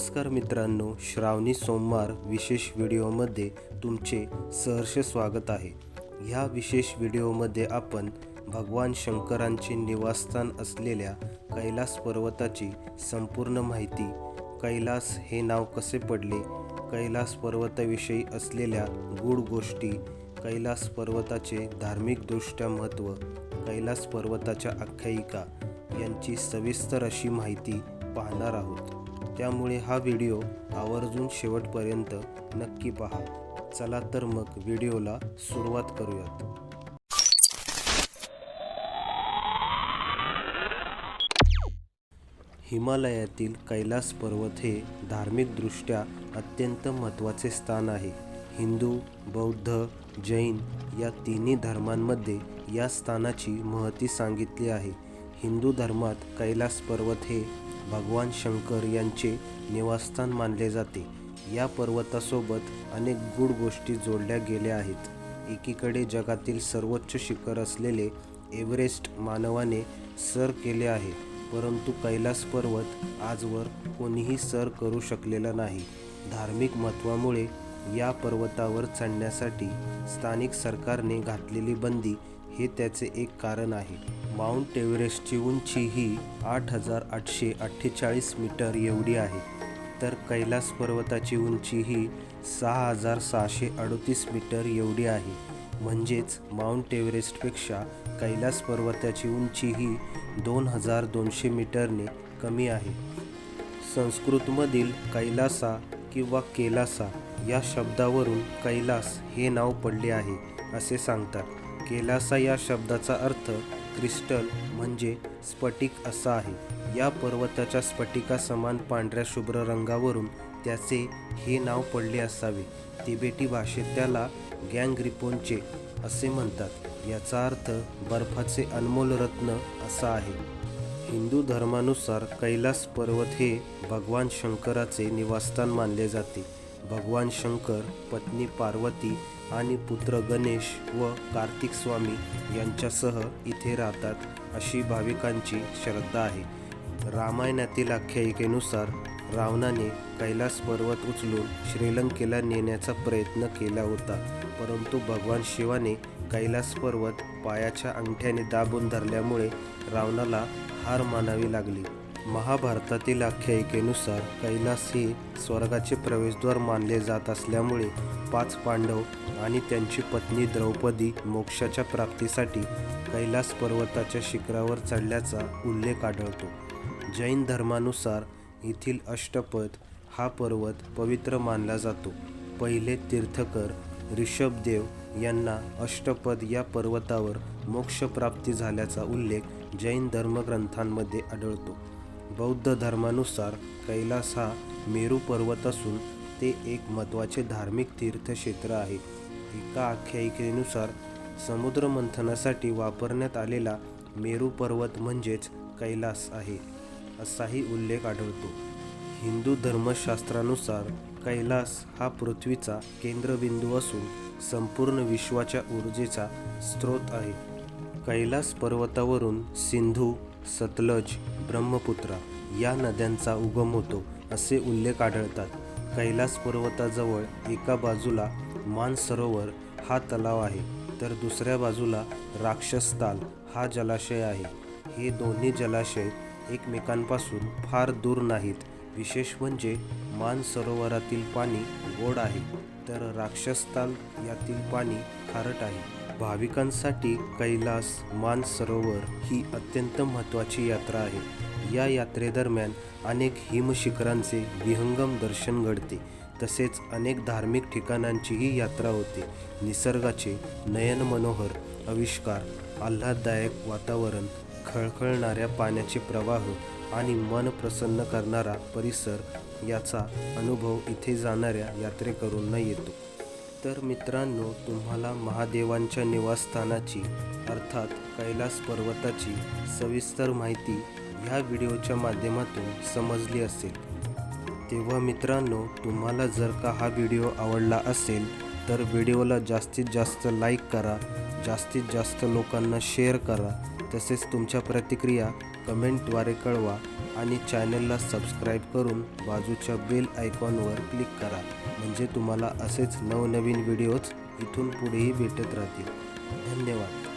नमस्कार मित्रांनो श्रावणी सोमवार विशेष व्हिडिओमध्ये तुमचे सहर्ष स्वागत आहे. ह्या विशेष व्हिडिओमध्ये आपण भगवान शंकरांचे निवासस्थान असलेल्या कैलास पर्वताची संपूर्ण माहिती कैलास हे नाव कसे पडले कैलास पर्वताविषयी असलेल्या गूढ गोष्टी कैलास पर्वताचे धार्मिकदृष्ट्या महत्त्व कैलास पर्वताच्या आख्यायिका यांची सविस्तर अशी माहिती पाहणार आहोत. त्यामुळे हा व्हिडिओ आवर्जून शेवटपर्यंत नक्की पहा. चला तर मग व्हिडिओला सुरुवात करूयात. हिमालयातील कैलास पर्वत हे धार्मिकदृष्ट्या अत्यंत महत्त्वाचे स्थान आहे. हिंदू बौद्ध जैन या तिन्ही धर्मांमध्ये या स्थानाची महती सांगितली आहे. हिंदू धर्मात कैलास पर्वत हे भगवान शंकर यांचे निवासस्थान मानले जाते. या पर्वतासोबत अनेक गूढ गोष्टी जोडल्या गेल्या आहेत. एकीकडे जगातील सर्वोच्च शिखर असलेले एव्हरेस्ट मानवाने सर केले आहे परंतु कैलास पर्वत आजवर कोणीही सर करू शकलेला नाही. धार्मिक महत्त्वामुळे या पर्वतावर चढण्यासाठी स्थानिक सरकारने घातलेली बंदी हे त्याचे एक कारण आहे. माउंट एव्हरेस्टची उंची ही आठ हजार आठशे अठ्ठेचाळीस मीटर एवढी आहे. तर कैलास पर्वताची उंची ही सहा हजार सहाशे अडतीस मीटर एवढी आहे. म्हणजेच माउंट एव्हरेस्टपेक्षा कैलास पर्वताची उंची ही दोन हजार दोनशे मीटरने कमी आहे. संस्कृतमधील कैलासा किंवा केलासा या शब्दावरून कैलास हे नाव पडले आहे असे सांगतात. केलासा या शब्दाचा अर्थ क्रिस्टल म्हणजे स्फटिक असा आहे. या पर्वताच्या स्फटिका समान पांढऱ्या शुभ्र रंगावरून त्याचे हे नाव पडले असावे. तिबेटी भाषेत त्याला गँग्रिपोनचे असे म्हणतात. याचा अर्थ बर्फाचे अनमोल रत्न असा आहे. हिंदू धर्मानुसार कैलास पर्वत हे भगवान शंकराचे निवासस्थान मानले जाते. भगवान शंकर पत्नी पार्वती आणि पुत्र गणेश व कार्तिक स्वामी यांच्यासह इथे राहतात अशी भाविकांची श्रद्धा आहे. रामायणातील आख्यायिकेनुसार रावणाने कैलास पर्वत उचलून श्रीलंकेला नेण्याचा प्रयत्न केला होता परंतु भगवान शिवाने कैलास पर्वत पायाच्या अंगठ्याने दाबून धरल्यामुळे रावणाला हार मानावी लागली. महाभारतातील आख्यायिकेनुसार कैलास हे स्वर्गाचे प्रवेशद्वार मानले जात असल्यामुळे पाच पांडव आणि त्यांची पत्नी द्रौपदी मोक्षाच्या प्राप्तीसाठी कैलास पर्वताच्या शिखरावर चढल्याचा उल्लेख आढळतो. जैन धर्मानुसार येथील अष्टपद हा पर्वत पवित्र मानला जातो. पहिले तीर्थकर ऋषभदेव यांना अष्टपद या पर्वतावर मोक्षप्राप्ती झाल्याचा उल्लेख जैन धर्मग्रंथांमध्ये आढळतो. बौद्ध धर्मानुसार कैलास हा मेरू पर्वत असून ते एक महत्त्वाचे धार्मिक तीर्थक्षेत्र आहे. एका आख्यायिकेनुसार समुद्र मंथनासाठी वापरण्यात आलेला मेरू पर्वत म्हणजेच कैलास आहे असाही उल्लेख आढळतो. हिंदू धर्मशास्त्रानुसार कैलास हा पृथ्वीचा केंद्रबिंदू असून संपूर्ण विश्वाच्या ऊर्जेचा स्रोत आहे. कैलास पर्वतावरून सिंधू सतलज ब्रह्मपुत्रा या नद्यांचा उगम होतो असे उल्लेख आढळतात. कैलास पर्वताजवळ एका बाजूला मानसरोवर हा तलाव आहे तर दुसऱ्या बाजूला राक्षसताल हा जलाशय आहे. हे दोन्ही जलाशय एकमेकांपासून फार दूर नाहीत. विशेष म्हणजे मानसरोवरातील पाणी गोड आहे तर राक्षसताल यातील पाणी खारट आहे. भाविकांसाठी कैलास मानसरोवर ही अत्यंत महत्त्वाची यात्रा आहे. या यात्रेदरम्यान अनेक हिमशिखरांचे विहंगम दर्शन घडते. तसेच अनेक धार्मिक ठिकाणांचीही यात्रा होते. निसर्गाचे नयन मनोहर आविष्कार आल्हाददायक वातावरण खळखळणाऱ्या पाण्याचे प्रवाह आणि मन प्रसन्न करणारा परिसर याचा अनुभव इथे जाणाऱ्या यात्रेकरूंना येतो. तर मित्रांनो तुम्हाला महादेवांच्या निवासस्थानाची अर्थात कैलास पर्वताची सविस्तर माहिती ह्या व्हिडिओच्या माध्यमातून समजली असेल. तेव्हा मित्रांनो तुम्हाला जर का हा व्हिडिओ आवडला असेल तर व्हिडिओला जास्तीत जास्त लाईक करा जास्तीत जास्त लोकांना शेअर करा तसेच तुमच्या प्रतिक्रिया कमेंटद्वारे कळवा आणि चॅनलला सबस्क्राईब करून बाजूच्या बेल आयकॉनवर क्लिक करा. म्हणजे तुम्हाला असेच नवनवीन व्हिडिओज इथून पुढेही भेटत राहतील. धन्यवाद.